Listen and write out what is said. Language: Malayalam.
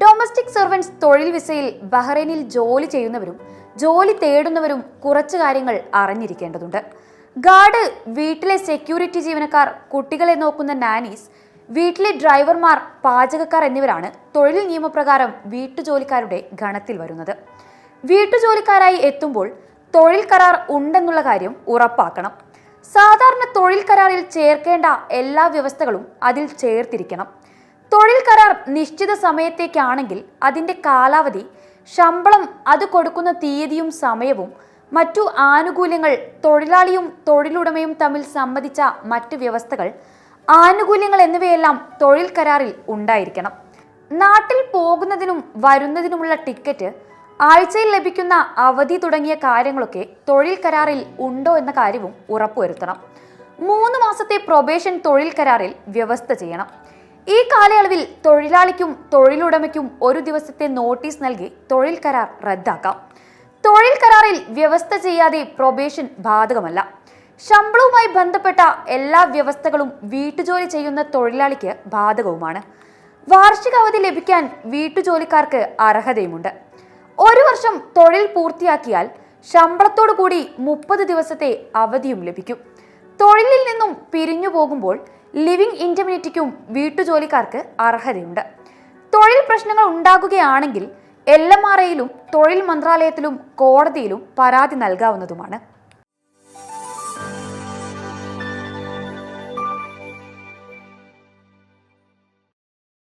ഡൊമസ്റ്റിക് സെർവൻസ് തൊഴിൽ വിസയിൽ ബഹ്റൈനിൽ ജോലി ചെയ്യുന്നവരും ജോലി തേടുന്നവരും കുറച്ച് കാര്യങ്ങൾ അറിഞ്ഞിരിക്കേണ്ടതുണ്ട്. ഗാർഡ് വീട്ടിലെ സെക്യൂരിറ്റി ജീവനക്കാർ കുട്ടികളെ നോക്കുന്ന നാനീസ് വീട്ടിലെ ഡ്രൈവർമാർ പാചകക്കാർ എന്നിവരാണ് തൊഴിൽ നിയമപ്രകാരം വീട്ടുജോലിക്കാരുടെ ഗണത്തിൽ വരുന്നത്. വീട്ടുജോലിക്കാരായി എത്തുമ്പോൾ തൊഴിൽ കരാർ ഉണ്ടെന്നുള്ള കാര്യം ഉറപ്പാക്കണം. സാധാരണ തൊഴിൽ കരാറിൽ ചേർക്കേണ്ട എല്ലാ വ്യവസ്ഥകളും അതിൽ ചേർത്തിരിക്കണം. തൊഴിൽ കരാർ നിശ്ചിത സമയത്തേക്കാണെങ്കിൽ അതിന്റെ കാലാവധി ശമ്പളം അത് കൊടുക്കുന്ന തീയതിയും സമയവും മറ്റു ആനുകൂല്യങ്ങൾ തൊഴിലാളിയും തൊഴിലുടമയും തമ്മിൽ സംബന്ധിച്ച മറ്റ് വ്യവസ്ഥകൾ ആനുകൂല്യങ്ങൾ എന്നിവയെല്ലാം തൊഴിൽ കരാറിൽ ഉണ്ടായിരിക്കണം. നാട്ടിൽ പോകുന്നതിനും വരുന്നതിനുമുള്ള ടിക്കറ്റ് ആഴ്ചയിൽ ലഭിക്കുന്ന അവധി തുടങ്ങിയ കാര്യങ്ങളൊക്കെ തൊഴിൽ കരാറിൽ ഉണ്ടോ എന്ന കാര്യവും ഉറപ്പുവരുത്തണം. മൂന്ന് മാസത്തെ പ്രൊബേഷൻ തൊഴിൽ കരാറിൽ വ്യവസ്ഥ ചെയ്യണം. ഈ കാലയളവിൽ തൊഴിലാളിക്കും തൊഴിലുടമയ്ക്കും ഒരു ദിവസത്തെ നോട്ടീസ് നൽകി തൊഴിൽ കരാർ റദ്ദാക്കാം. തൊഴിൽ കരാറിൽ വ്യവസ്ഥ ചെയ്യാതെ പ്രൊബേഷൻ ബാധകമല്ല. ശമ്പളവുമായി ബന്ധപ്പെട്ട എല്ലാ വ്യവസ്ഥകളും വീട്ടുജോലി ചെയ്യുന്ന തൊഴിലാളിക്ക് ബാധകവുമാണ്. വാർഷിക അവധി ലഭിക്കാൻ വീട്ടുജോലിക്കാർക്ക് അർഹതയുമുണ്ട്. ഒരു വർഷം തൊഴിൽ പൂർത്തിയാക്കിയാൽ ശമ്പളത്തോടു കൂടി മുപ്പത് ദിവസത്തെ അവധിയും ലഭിക്കും. തൊഴിലിൽ നിന്നും പിരിഞ്ഞു പോകുമ്പോൾ ലിവിംഗ് ഇന്റമിനിറ്റിക്കും വീട്ടുജോലിക്കാർക്ക് അർഹതയുണ്ട്. തൊഴിൽ പ്രശ്നങ്ങൾ ഉണ്ടാകുകയാണെങ്കിൽ എൽ എം ആർ തൊഴിൽ മന്ത്രാലയത്തിലും കോടതിയിലും പരാതി നൽകാവുന്നതുമാണ്.